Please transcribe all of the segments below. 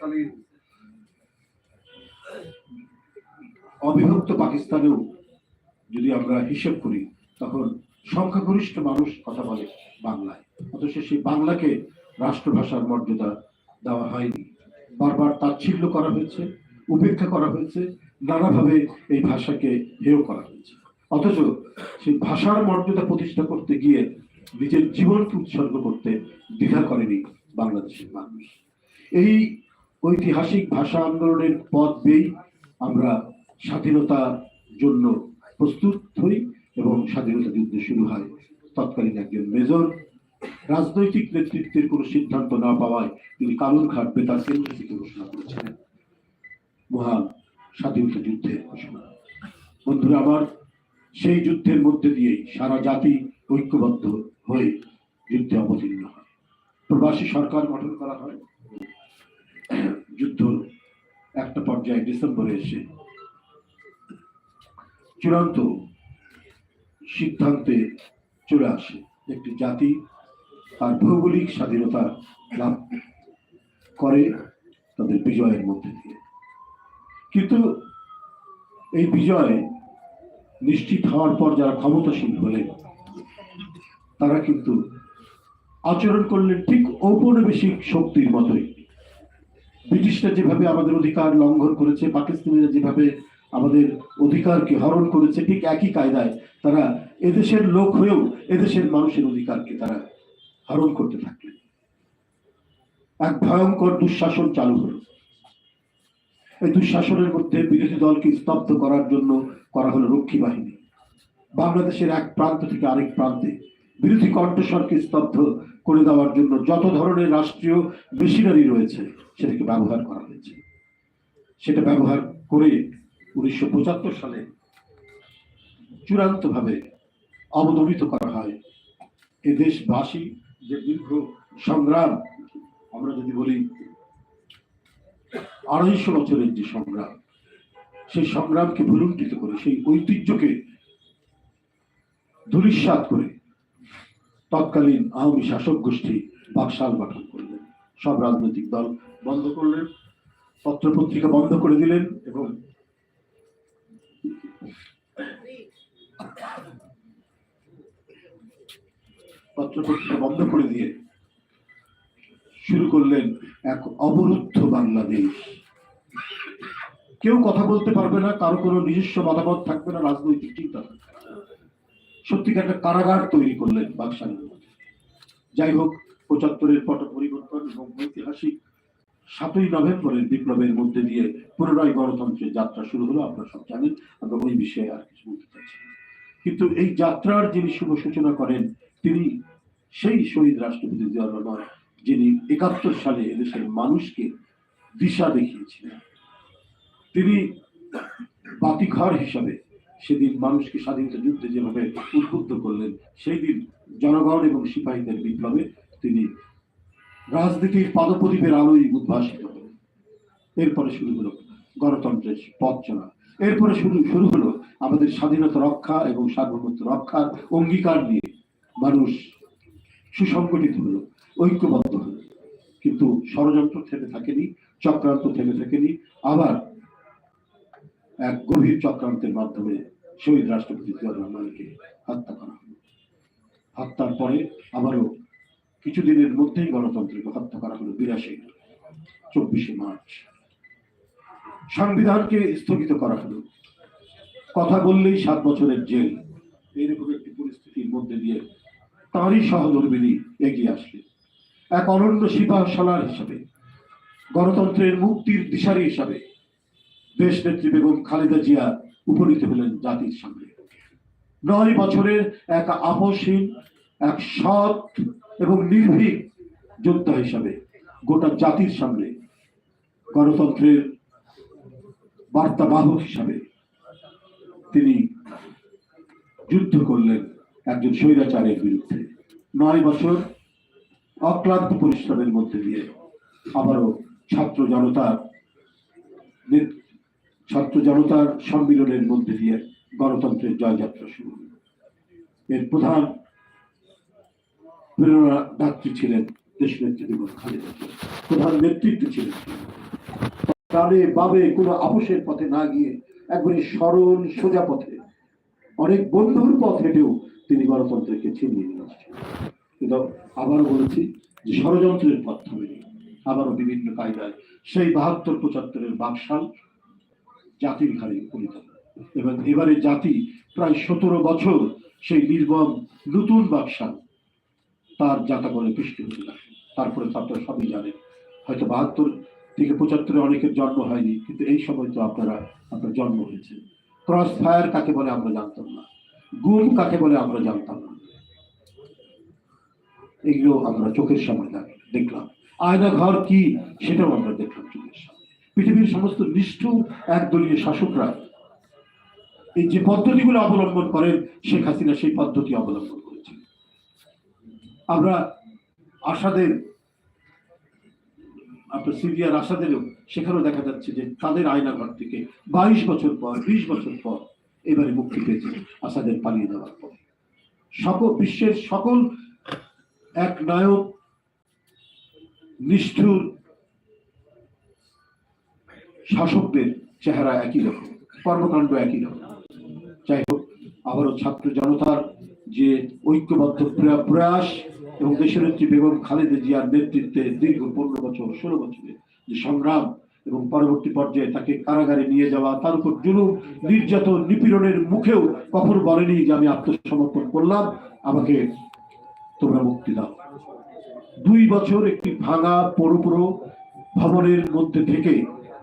তৎকালীন অবিভক্ত পাকিস্তানেও যদি আমরা হিসেব করি, তখন সংখ্যাগরিষ্ঠ মানুষ কথা বলে বাংলায়। অথচ সেই বাংলাকে রাষ্ট্রভাষার মর্যাদা দেওয়া হয়নি। বারবার তাচ্ছিল্য করা হয়েছে, উপেক্ষা করা হয়েছে, নানাভাবে এই ভাষাকে হেয় করা হয়েছে। অথচ সেই ভাষার মর্যাদা প্রতিষ্ঠা করতে গিয়ে নিজের জীবনকে উৎসর্গ করতে দ্বিধা করেনি বাংলাদেশের মানুষ। এই ঐতিহাসিক ভাষা আন্দোলনের পথ বেয়েই আমরা স্বাধীনতার জন্য প্রস্তুত হই এবং স্বাধীনতা যুদ্ধ শুরু হয়। তৎকালীন একজন মেজর রাজনৈতিক নেতৃত্বের কোনো সিদ্ধান্ত না পাওয়ায় তিনি কালুরঘাট বেতার কেন্দ্র ঘোষণা করেছিলেন। মহান স্বাধীনতা যুদ্ধের ঘোষণা। বন্ধুরা, আমার সেই যুদ্ধের মধ্যে দিয়েই সারা জাতি ঐক্যবদ্ধ হয়ে যুদ্ধে অবতীর্ণ হয়। প্রবাসী সরকার গঠন করা হয়। যুদ্ধ একটা পর্যায়ে ডিসেম্বরে এসে চূড়ান্ত সিদ্ধান্তে চলে আসে একটি জাতি তার ভৌগোলিক স্বাধীনতা লাভ করে তাদের বিজয়ের মধ্যে দিয়ে। কিন্তু এই বিজয় নিশ্চিত হওয়ার পর যারা ক্ষমতাসীন হলেন, তারা কিন্তু আচরণ করলেন ঠিক ঔপনিবেশিক শক্তির মতোই। ব্রিটিশরা যেভাবে আমাদের অধিকার লঙ্ঘন করেছে, পাকিস্তানিরা যেভাবে আমাদের অধিকারকে হরণ করেছে, ঠিক একই কায়দায় তারা এদেশের লোক হয়েও এদেশের মানুষের অধিকারকে তারা হরণ করতে থাকলেন। এক ভয়ঙ্কর দুঃশাসন চালু হলো। এই দুঃশাসনের মধ্যে বিরোধী দলকে স্তব্ধ করার জন্য করা হলো রক্ষী বাহিনী। বাংলাদেশের এক প্রান্ত থেকে আরেক প্রান্তে বিরোধী কণ্ঠস্বরকে স্তব্ধ করে দেওয়ার জন্য যত ধরনের রাষ্ট্রীয় মেশিনারি রয়েছে, সেটাকে ব্যবহার করা হয়েছে। সেটা ব্যবহার করে উনিশশো পঁচাত্তর সালে চূড়ান্তভাবে অবদমিত করা হয়। এ দেশবাসী যে দীর্ঘ সংগ্রাম, আমরা যদি বলি আড়াইশো বছরের যে সংগ্রাম, সেই সংগ্রামকে ভুলুণ্ঠিত করে, সেই ঐতিহ্যকে ধূলিসাৎ করে তৎকালীন আওয়ামী শাসক গোষ্ঠী বাকশাল গঠন করলেন। সব রাজনৈতিক দল বন্ধ করলেন পত্রপত্রিকা বন্ধ করে দিলেন এবং পত্রপত্রিকা বন্ধ করে দিয়ে শুরু করলেন এক অবরুদ্ধ বাংলাদেশ। কেউ কথা বলতে পারবে না, কারও কোনো নিজস্ব মতামত থাকবে না, রাজনৈতিক চিন্তা থাকবে সত্যিকার একটা কারাগার তৈরি করলেন বাকশালের মধ্যে যাই হোক, পঁচাত্তরের পট পরিবর্তন এবং ঐতিহাসিক সাতই নভেম্বরের বিপ্লবের মধ্যে দিয়ে পুনরায় গণতন্ত্রের যাত্রা শুরু হলো, আপনারা সব জানেন, আমরা ওই বিষয়ে আর কিছু বলতে চাচ্ছি না। কিন্তু এই যাত্রার যিনি শুভ সূচনা করেন, তিনি সেই শহীদ রাষ্ট্রপতি জিয়াউর যিনি একাত্তর সালে এদেশের মানুষকে দিশা দেখিয়েছিলেন তিনি বাতিঘর হিসাবে সেদিন মানুষকে স্বাধীনতা যুদ্ধে যেভাবে উদ্বুদ্ধ করলেন সেই দিন জনগণ এবং সিপাহীদের বিপ্লবে তিনি রাজনীতির পদপ্রদীপের আলোয় উদ্ভাসিত হলেন। এরপরে শুরু হলো গণতন্ত্রের পথ চলা। এরপরে শুরু শুরু হলো আমাদের স্বাধীনতা রক্ষা এবং সার্বভৌমত্ব রক্ষার অঙ্গীকার নিয়ে মানুষ সুসংগঠিত হলো, ঐক্যবদ্ধ হলো। কিন্তু ষড়যন্ত্র থেমে থাকেনি, চক্রান্ত থেমে থাকেনি, আবার এক গভীর চক্রান্তের মাধ্যমে শহীদ রাষ্ট্রপতি জিয়াউর রহমানকে হত্যা করা হলো। হত্যার পরে আবারও কিছুদিনের মধ্যেই গণতন্ত্রকে হত্যা করা হলো বিরাশি চব্বিশে মার্চ। সংবিধানকে স্থগিত করা হলো। কথা বললেই সাত বছরের জেল। এইরকম একটি পরিস্থিতির মধ্যে দিয়ে তাঁরই সহধর্মিনী এগিয়ে আসলেন এক অনন্য সিপাহ সালার হিসাবে, গণতন্ত্রের মুক্তির দিশারি হিসাবে দেশ নেত্রী বেগম খালেদা জিয়া উপনীত হলেন জাতির সামনে। নয় বছরের এক আপসহীন, এক সৎ এবং নির্ভীক যোদ্ধা হিসাবে গোটা জাতির সামনে গণতন্ত্রের বার্তাবাহক হিসাবে তিনি যুদ্ধ করলেন একজন স্বৈরাচারের বিরুদ্ধে। নয় বছর অক্লান্ত পরিশ্রমের মধ্যে দিয়ে আবারও ছাত্র জনতার নেত- ছাত্র জনতার সম্মিলনের মধ্যে দিয়ে গণতন্ত্রের জয়যাত্রা শুরু হল। এর প্রধান প্রেরণা দাত্রী ছিলেন দেশনেত্রী বেগম খালেদা প্রধান নেতৃত্ব ছিলেন। ডানে বাবে কোনো আপোষের পথে না গিয়ে একবারে সরল সোজা পথে অনেক বন্ধুর পথ হেঁটেও তিনি গণতন্ত্রকে ছিনিয়ে নিয়ে আসছেন। কিন্তু আবারও বলেছি যে ষড়যন্ত্রের পথ থামেনি। আবারও বিভিন্ন কায়দায় সেই বাহাত্তর পঁচাত্তরের বাকশাল জাতির ঘাড়ে হয়। এবং এবারে জাতি প্রায় সতেরো বছর সেই নির্মম নতুন বাকশাল তার জাতাকলে বৃষ্টি হতে লাগে তারপরে তো আপনারা সবই জানেন, হয়তো বাহাত্তর থেকে পঁচাত্তরে অনেকের জন্ম হয়নি, কিন্তু এই সময় তো আপনারা, আপনার জন্ম হয়েছে। ক্রস ফায়ার কাকে বলে আমরা জানতাম না। গুম কাকে বলে আমরা জানতাম না। এগুলো আমরা চোখের সামনে দেখ- দেখলাম। আয়না ঘর কি সেটাও আমরা দেখলাম চোখের সামনে। পৃথিবীর সমস্ত নিষ্ঠুর একদলীয় শাসকরা এই যে পদ্ধতিগুলো অবলম্বন করেন, শেখ হাসিনা সেই পদ্ধতি অবলম্বন করেছেন। আমরা আশাদের আপনার সিরিয়ার আশাদেরও সেখানেও দেখা যাচ্ছে যে তাদের আয়নাঘর থেকে বাইশ বছর পর, বিশ বছর পর এবারে মুক্তি পেয়েছে আসাদের পালিয়ে যাওয়ার পর। সকল বিশ্বের সকল এক নায়ক, নিষ্ঠুর শাসকদের চেহারা একই রকম, কর্মকাণ্ড একই রকম। যাই হোক, আবারও ছাত্র জনতার যে ঐক্যবদ্ধ প্রয়াস এবং দেশের দেশনেত্রী বেগম খালেদা জিয়ার নেতৃত্বে দীর্ঘ পনেরো বছর, ষোলো বছরের যে সংগ্রাম এবং পরবর্তী পর্যায়ে তাকে কারাগারে নিয়ে যাওয়া, তার উপর জুলুম, নির্যাতন, নিপীড়নের মুখেও কখনো বলেনি যে আমি আত্মসমর্পণ করলাম। আমাকে তোমরা মুক্তি দাও। দুই বছর একটি ভাঙা পরুপুরো ভবনের মধ্যে থেকে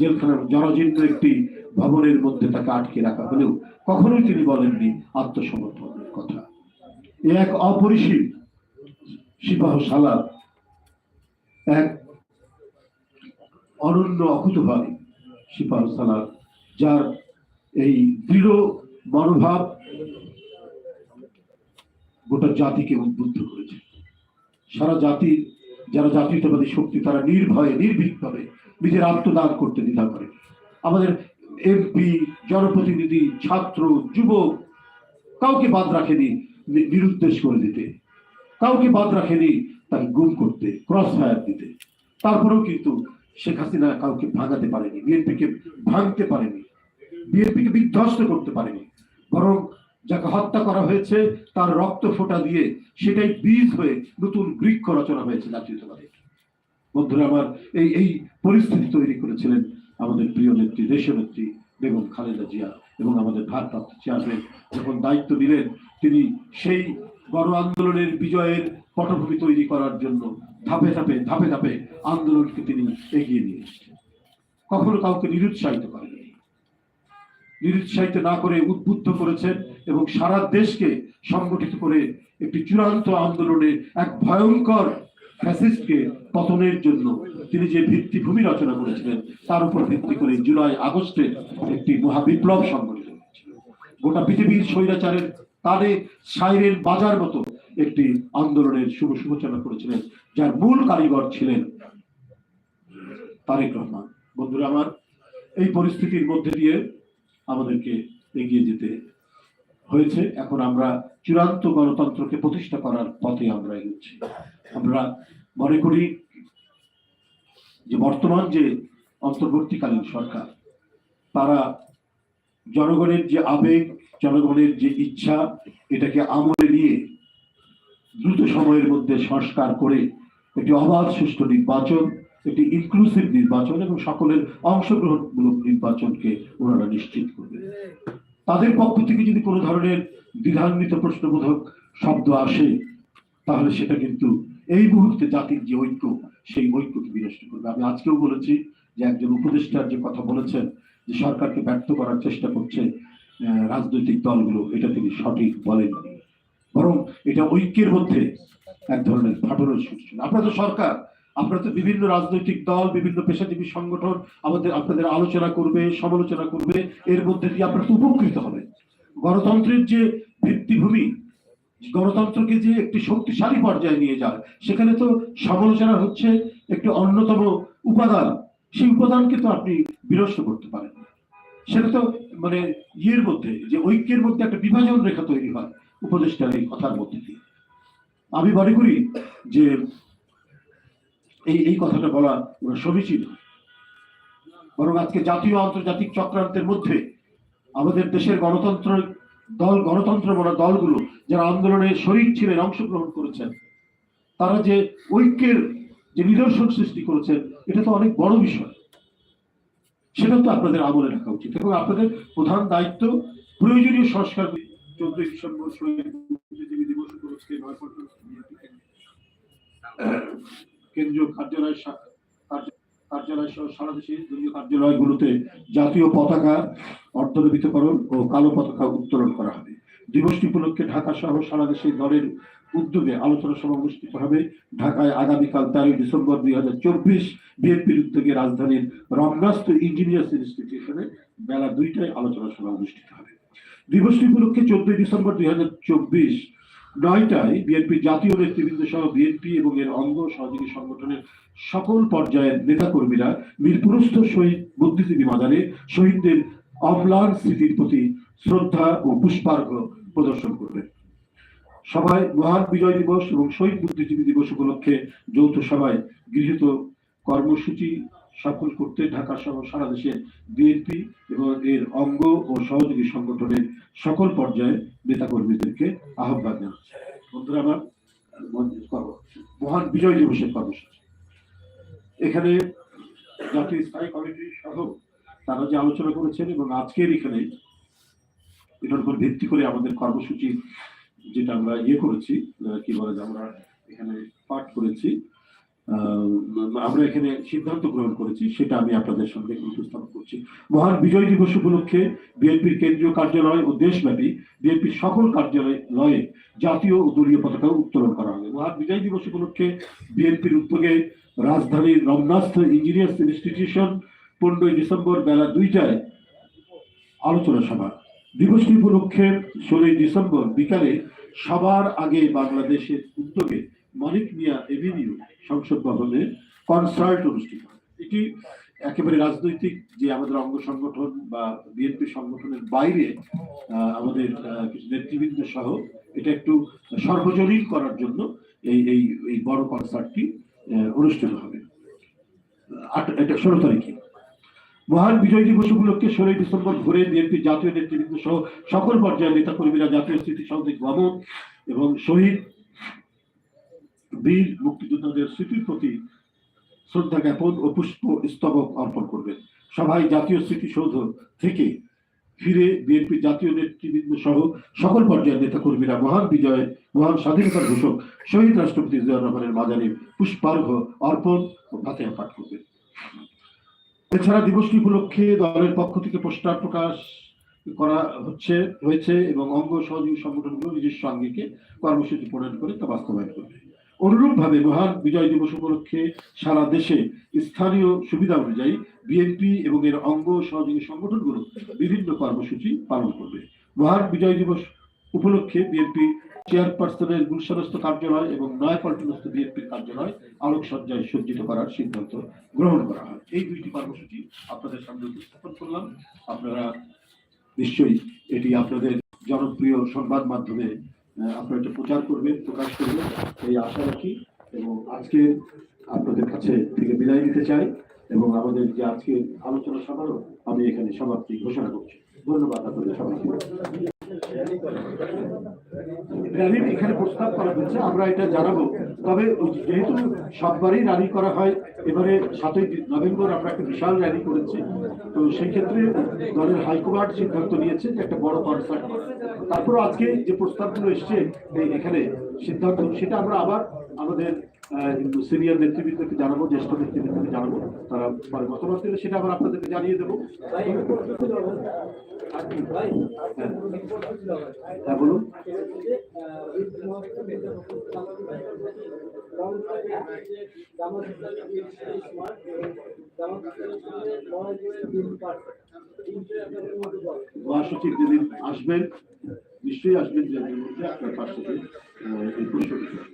জেলখানার জরাজীর্ণ একটি ভবনের মধ্যে তাকে আটকে রাখা হলেও কখনোই তিনি বলেননি আত্মসমর্পণের কথা। এক অপরিসীম সিপাহ সালাদ এক অনন্য অকুতভাবে সিপাহ সালাদ যার এই দৃঢ় মনোভাব গোটা জাতিকে উদ্বুদ্ধ করেছে। সারা জাতি, যারা জাতীয়তাবাদী শক্তি, তারা নির্ভয়ে নির্ভীকভাবে নিজের আত্মদান করতে দ্বিধা করে। আমাদের এমপি জনপ্রতিনিধি, ছাত্র, যুবক, কাউকে বাদ রাখেনি নিরুদ্দেশ করে দিতে। কাউকে বাদ রাখেনি, তাকে গুম করতে ক্রস ফায়ার দিতে। তারপরেও কিন্তু শেখ হাসিনা কাউকে ভাঙাতে পারেনি, বিএনপিকে ভাঙতে পারেনি, বিএনপিকে বিধ্বস্ত করতে পারেনি। বরং যাকে হত্যা করা হয়েছে, তার রক্ত ফোঁটা দিয়ে সেটাই বীজ হয়ে নতুন বৃক্ষ রচনা হয়েছে জাতীয়তাবাদী। বন্ধুরা, আমার এই এই পরিস্থিতি তৈরি করেছিলেন আমাদের প্রিয় নেত্রী দেশনেত্রী বেগম খালেদা জিয়া এবং আমাদের ভারপ্রাপ্ত চেয়ারম্যান যখন দায়িত্ব নিলেন, তিনি সেই গণ আন্দোলনের বিজয়ের পটভূমি তৈরি করার জন্য ধাপে ধাপে ধাপে ধাপে আন্দোলনকে তিনি এগিয়ে নিয়ে এসেছেন। কখনো কাউকে নিরুৎসাহিত করেনি নিরুৎসাহিত না করে উদ্বুদ্ধ করেছেন এবং সারা দেশকে সংগঠিত করে একটি চূড়ান্ত আন্দোলনে এক ভয়ঙ্কর ফ্যাসিস্টকে পতনের জন্য তিনি যে ভিত্তিভূমি রচনা করেছিলেন, তার উপর ভিত্তি করে জুলাই, আগস্টে একটি মহাবিপ্লব সংগঠিত হয়েছিল। গোটা পৃথিবীর স্বৈরাচারের তারে সাইরের বাজার মতো একটি আন্দোলনের শুভ সূচনা করেছিলেন, যার মূল কারিগর ছিলেন তারেক রহমান। বন্ধুরা আমার, এই পরিস্থিতির মধ্যে দিয়ে আমাদেরকে এগিয়ে যেতে হয়েছে। এখন আমরা চূড়ান্ত গণতন্ত্রকে প্রতিষ্ঠা করার পথে আমরা এগোচ্ছি। আমরা মনে করি যে বর্তমান যে অন্তর্বর্তীকালীন সরকার, তারা জনগণের যে আবেগ, জনগণের যে ইচ্ছা, এটাকে আমলে নিয়ে দ্রুত সময়ের মধ্যে সংস্কার করে একটি অবাধ, সুষ্ঠু নির্বাচন, একটি ইনক্লুসিভ নির্বাচন এবং সকলের অংশগ্রহণমূলক নির্বাচনকে ওনারা নিশ্চিত করবে। তাদের পক্ষ থেকে যদি কোনো ধরনের দ্বিধান্বিত প্রশ্নবোধক শব্দ আসে, তাহলে সেটা কিন্তু এই মুহূর্তে জাতির যে ঐক্য, সেই ঐক্যকে বিনষ্ট করবে। আমি আজকেও বলেছি যে একজন উপদেষ্টার যে কথা বলেছেন, যে সরকারকে ব্যর্থ করার চেষ্টা করছে রাজনৈতিক দলগুলো, এটা তিনি সঠিক বলেন বরং এটা ঐক্যের মধ্যে এক ধরনের ফাটলের সূচনা আপনারা তো সরকার, আপনারা তো বিভিন্ন রাজনৈতিক দল, বিভিন্ন পেশাজীবী সংগঠন, আমাদের, আপনাদের আলোচনা করবে, সমালোচনা করবে, এর মধ্যে দিয়ে আপনারা তো উপকৃত হবেন। গণতন্ত্রের যে ভিত্তিভূমি গণতন্ত্রকে যে একটি শক্তিশালী পর্যায়ে নিয়ে যায়, সেখানে তো সমালোচনা হচ্ছে একটি অন্যতম উপাদান। সেই উপাদানকে তো আপনি বিনষ্ট করতে পারেন। সেটা তো মানে ইয়ের মধ্যে, যে ঐক্যের মধ্যে একটা বিভাজন রেখা তৈরি হয় উপদেষ্টার এই কথার মধ্যে দিয়ে। আমি মনে করি যে এই এই কথাটা বলা সমীচীন। বরং আজকে জাতীয় আন্তর্জাতিক চক্রান্তের মধ্যে আমাদের দেশের গণতন্ত্র দল, গণতন্ত্র বলা দলগুলো যারা আন্দোলনে শরিক ছিলেন, অংশগ্রহণ করেছেন, তারা যে ঐক্যের যে নিদর্শন সৃষ্টি করেছেন, এটা তো অনেক বড় বিষয়। সেটা তো আপনাদের আমলে রাখা উচিত। এবং আপনাদের প্রধান দায়িত্ব প্রয়োজনীয় সংস্কার চোদ্দই ডিসেম্বর বুদ্ধিজীবী দিবস উপলক্ষে নয়াপল্টন কেন্দ্রীয় কার্যালয় কার্যালয় সহ সারা দেশে দলীয় কার্যালয়গুলোতে জাতীয় পতাকা অর্ধনবিতকরণ ও কালো পতাকা উত্তোলন করা হবে। দিবসটি উপলক্ষে ঢাকা সহ সারা দেশে দলের উদ্যোগে আলোচনা সভা অনুষ্ঠিত হবে। ঢাকায় আগামীকাল তেরোই ডিসেম্বর দুই হাজার চব্বিশ বিএনপির উদ্যোগে রাজধানীর রমনাস্থ ইঞ্জিনিয়ার্স ইনস্টিটিউশনে বেলা দুইটায় আলোচনা সভা অনুষ্ঠিত হবে। দিবসটি উপলক্ষে চোদ্দই ডিসেম্বর দুই হাজার চব্বিশ নয়টায় বিএনপি জাতীয় নেতৃবৃন্দ সহ বিএনপি এবং এর অঙ্গ সহযোগী সংগঠনের সকল পর্যায়ের নেতাকর্মীরা মিরপুরস্থ শহীদ বুদ্ধিজীবী মাজারে শহীদদের অম্লান স্মৃতির প্রতি শ্রদ্ধা ও পুষ্পার্ঘ প্রদর্শন করবেন। সভায় মহান বিজয় দিবস এবং শহীদ বুদ্ধিজীবী দিবস উপলক্ষে যৌথ সভায় গৃহীত কর্মসূচি সফল করতে ঢাকা সহ সারা দেশে বিএনপি এবং এর অঙ্গ ও সহযোগী সংগঠনের সকল পর্যায়ে নেতাকর্মীদেরকে আহ্বান আমার মহান বিজয় দিবসের কর্মসূচি এখানে জাতীয় স্থায়ী কমিটি সহ তারা যে আলোচনা করেছেন এবং আজকের এখানে এটার উপর ভিত্তি করে আমাদের কর্মসূচি যেটা আমরা ইয়ে করেছি কি বলে আমরা এখানে পাঠ করেছি আমরা এখানে সিদ্ধান্ত গ্রহণ করেছি, সেটা আমি আপনাদের সঙ্গে উপস্থাপন করছি। মহান বিজয় দিবস উপলক্ষে বিএনপির কেন্দ্রীয় কার্যালয় ও দেশব্যাপী বিএনপির সকল কার্যালয়ে লয়ে জাতীয় ও দলীয় পতাকা উত্তোলন করা হবে। মহান বিজয় দিবস উপলক্ষে বিএনপির উদ্যোগে রাজধানীর রমনাস্থ ইঞ্জিনিয়ার্স ইনস্টিটিউশন পনেরোই ডিসেম্বর বেলা দুইটায় আলোচনা সভা। দিবসটি উপলক্ষে ষোলোই ডিসেম্বর বিকালে সবার আগে বাংলাদেশের উদ্যোগে মানিক মিয়া এভিনিউ সংসদ ভবনে কনসার্ট অনুষ্ঠিত এটি একেবারে রাজনৈতিক যে আমাদের অঙ্গ সংগঠন বা বিএনপি সংগঠনের বাইরে আমাদের কিছু নেতৃবৃন্দ সহ এটা একটু সর্বজনীন করার জন্য এই এই এই বড় কনসার্টটি অনুষ্ঠিত হবে। এটা ষোলো তারিখে। মহান বিজয় দিবস উপলক্ষে ষোলোই ডিসেম্বর ভোরে বিএনপি জাতীয় নেতৃবৃন্দ সহ সকল পর্যায়ের নেতা কর্মীরা জাতীয় স্মৃতিসৌধে ভবন এবং শহীদ বীর মুক্তিযোদ্ধাদের স্মৃতির প্রতি শ্রদ্ধা জ্ঞাপন ও পুষ্প স্তবক অর্পণ করবেন। সভায় জাতীয় স্মৃতিসৌধ থেকে ফিরে বিএনপি জাতীয় নেতৃবৃন্দ সহ সকল পর্যায়ের নেতা কর্মীরা মহান বিজয়, মহান স্বাধীনতার ঘোষক শহীদ রাষ্ট্রপতি জিয়াউর রহমানের মাজারে পুষ্পার্ঘ অর্পণ ও ফাতেহা পাঠ করবেন। এছাড়া দিবসটি উপলক্ষে দলের পক্ষ থেকে পোস্টার প্রকাশ করা হচ্ছে, হয়েছে এবং অঙ্গ সহযোগী সংগঠনগুলো নিজস্ব আঙ্গিকে কর্মসূচি প্রণয়ন করে তা বাস্তবায়ন করবে। অনুরূপভাবে মহান বিজয় দিবস উপলক্ষে সারা দেশে স্থানীয় সুবিধা অনুযায়ী বিএনপি এবং এর অঙ্গ সহযোগী সংগঠনগুলো বিভিন্ন কর্মসূচি পালন করবে। মহান বিজয় দিবস উপলক্ষে বিএনপি চেয়ারপারসনের গুলশানস্থ কার্যালয় এবং নয়াপল্টনস্থ বিএনপির কার্যালয় আলোকসজ্জায় সজ্জিত করার সিদ্ধান্ত গ্রহণ করা হয়। এই দুইটি কর্মসূচি আপনাদের সামনে উপস্থাপন করলাম। আপনারা নিশ্চয়ই এটি আপনাদের জনপ্রিয় সংবাদ মাধ্যমে আপনারা এটা প্রচার করবেন, প্রকাশ করবেন, এই আশা রাখি। এবং আজকে আপনাদের কাছে থেকে বিদায় নিতে চাই এবং আমাদের যে আজকে আলোচনা সভারও আমি এখানে সমাপ্তি ঘোষণা করছি। ধন্যবাদ আপনাদের সবাইকে। র্যালির এখানে প্রস্তাব করা হয়েছে, আমরা এটা জানাব। তবে যেহেতু সববারই র্যালি করা হয়, এবারে সাতই নভেম্বর আমরা একটা বিশাল র্যালি করেছি। তো সেই ক্ষেত্রে দলের হাইকমান্ড সিদ্ধান্ত নিয়েছে যে একটা বড় কনসার্ট তারপর আজকে যে প্রস্তাবগুলো এসছে এখানে সিদ্ধান্ত, সেটা আমরা আবার আমাদের সিনিয়র নেতৃবৃন্দকে জানাব, জ্যেষ্ঠ নেতৃবৃন্দকে জানাব, তারা পরে মতামত দিলে সেটা আবার আপনাদেরকে জানিয়ে দেবো হ্যাঁ। বলুন মহাসচিব যেদিন আসবেন, নিশ্চয়ই আসবেন যে মধ্যে আপনার পাশ এই প্রশ্নটি